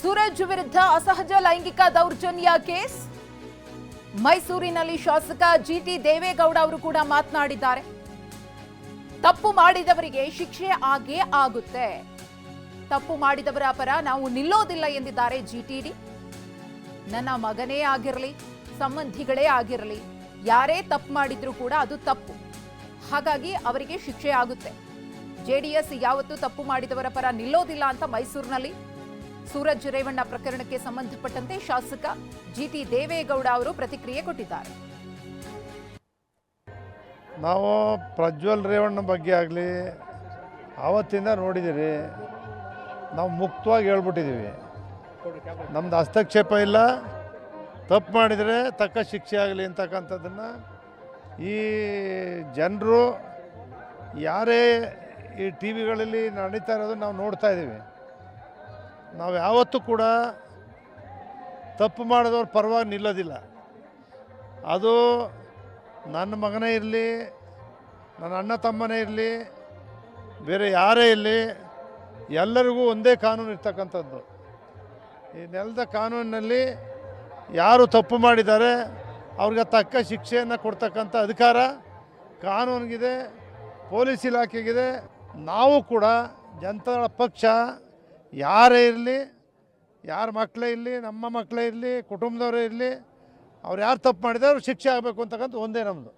ಸೂರಜ್ ವಿರುದ್ಧ ಅಸಹಜ ಲೈಂಗಿಕ ದೌರ್ಜನ್ಯ ಕೇಸ್. ಮೈಸೂರಿನಲ್ಲಿ ಶಾಸಕ ಜಿಟಿ ದೇವೇಗೌಡ ಅವರು ಕೂಡ ಮಾತನಾಡಿದ್ದಾರೆ. ತಪ್ಪು ಮಾಡಿದವರಿಗೆ ಶಿಕ್ಷೆ ಆಗೇ ಆಗುತ್ತೆ. ತಪ್ಪು ಮಾಡಿದವರ ಪರ ನಾವು ನಿಲ್ಲೋದಿಲ್ಲ ಎಂದಿದ್ದಾರೆ ಜಿಟಿಡಿ ನನ್ನ ಮಗನೇ ಆಗಿರಲಿ, ಸಂಬಂಧಿಗಳೇ ಆಗಿರಲಿ, ಯಾರೇ ತಪ್ಪು ಮಾಡಿದ್ರು ಕೂಡ ಅದು ತಪ್ಪು. ಹಾಗಾಗಿ ಅವರಿಗೆ ಶಿಕ್ಷೆ ಆಗುತ್ತೆ. ಜೆಡಿಎಸ್ ಯಾವತ್ತೂ ತಪ್ಪು ಮಾಡಿದವರ ಪರ ನಿಲ್ಲೋದಿಲ್ಲ ಅಂತ ಮೈಸೂರಿನಲ್ಲಿ ಸೂರಜ್ ರೇವಣ್ಣ ಪ್ರಕರಣಕ್ಕೆ ಸಂಬಂಧಪಟ್ಟಂತೆ ಶಾಸಕ ಜಿಟಿ ದೇವೇಗೌಡ ಅವರು ಪ್ರತಿಕ್ರಿಯೆ ಕೊಟ್ಟಿದ್ದಾರೆ. ನಾವು ಪ್ರಜ್ವಲ್ ರೇವಣ್ಣ ಬಗ್ಗೆ ಆಗಲಿ, ಆವತ್ತಿಂದ ನೋಡಿದ್ದೀರಿ ನಾವು ಮುಕ್ತವಾಗಿ ಹೇಳ್ಬಿಟ್ಟಿದ್ದೀವಿ ನಮ್ದು ಹಸ್ತಕ್ಷೇಪ ಇಲ್ಲ. ತಪ್ಪು ಮಾಡಿದರೆ ತಕ್ಕ ಶಿಕ್ಷೆ ಆಗಲಿ ಅಂತಕ್ಕಂಥದ್ದನ್ನು ಈ ಜನರು, ಯಾರೇ ಈ ಟಿ ವಿಗಳಲ್ಲಿ ನಡೀತಾ ಇರೋದು ನಾವು ನೋಡ್ತಾ ಇದ್ದೀವಿ. ನಾವು ಯಾವತ್ತೂ ಕೂಡ ತಪ್ಪು ಮಾಡಿದವ್ರ ಪರವಾಗಿ ನಿಲ್ಲೋದಿಲ್ಲ. ಅದು ನನ್ನ ಮಗನೇ ಇರಲಿ, ನನ್ನ ಅಣ್ಣ ತಮ್ಮನೇ ಇರಲಿ, ಬೇರೆ ಯಾರೇ ಇರಲಿ, ಎಲ್ಲರಿಗೂ ಒಂದೇ ಕಾನೂನು ಇರ್ತಕ್ಕಂಥದ್ದು. ಈ ನೆಲದ ಕಾನೂನಿನಲ್ಲಿ ಯಾರು ತಪ್ಪು ಮಾಡಿದ್ದಾರೆ, ಅವ್ರಿಗೆ ತಕ್ಕ ಶಿಕ್ಷೆಯನ್ನು ಕೊಡ್ತಕ್ಕಂಥ ಅಧಿಕಾರ ಕಾನೂನಿಗಿದೆ, ಪೊಲೀಸ್ ಇಲಾಖೆಗಿದೆ. ನಾವು ಕೂಡ ಜನತಾ ಪಕ್ಷ ಯಾರೇ ಇರಲಿ, ಯಾರ ಮಕ್ಕಳೇ ಇರಲಿ, ನಮ್ಮ ಮಕ್ಕಳೇ ಇರಲಿ, ಕುಟುಂಬದವರೇ ಇರಲಿ, ಅವ್ರು ಯಾರು ತಪ್ಪು ಮಾಡಿದ್ರೆ ಅವ್ರು ಶಿಕ್ಷೆ ಆಗಬೇಕು ಅಂತಕ್ಕಂಥ ಒಂದೇ ನಮ್ಮದು